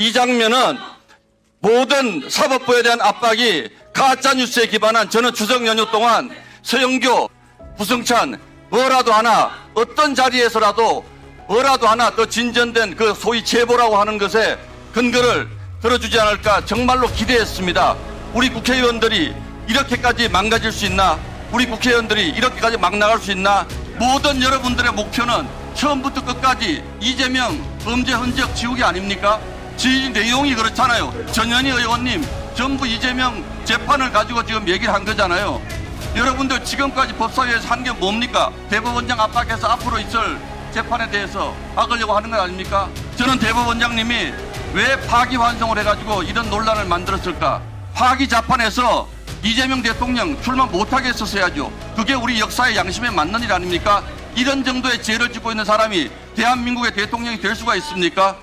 이 장면은 모든 사법부에 대한 압박이 가짜 뉴스에 기반한 저는 추석 연휴 동안 서영교, 부승찬 뭐라도 하나 어떤 자리에서라도 뭐라도 하나 더 진전된 그 소위 제보라고 하는 것에 근거를 들어주지 않을까 정말로 기대했습니다. 우리 국회의원들이 이렇게까지 망가질 수 있나? 우리 국회의원들이 이렇게까지 막 나갈 수 있나? 모든 여러분들의 목표는 처음부터 끝까지 이재명 범죄 흔적 지우기 아닙니까? 지 내용이 그렇잖아요. 전현희 의원님 전부 이재명 재판을 가지고 지금 얘기를 한 거잖아요. 여러분들 지금까지 법사위에서 한 게 뭡니까? 대법원장 압박해서 앞으로 있을 재판에 대해서 막으려고 하는 거 아닙니까? 저는 대법원장님이 왜 파기환송을 해가지고 이런 논란을 만들었을까? 파기자판에서 이재명 대통령 출마 못하게 했었어야죠. 그게 우리 역사의 양심에 맞는 일 아닙니까? 이런 정도의 죄를 짓고 있는 사람이 대한민국의 대통령이 될 수가 있습니까?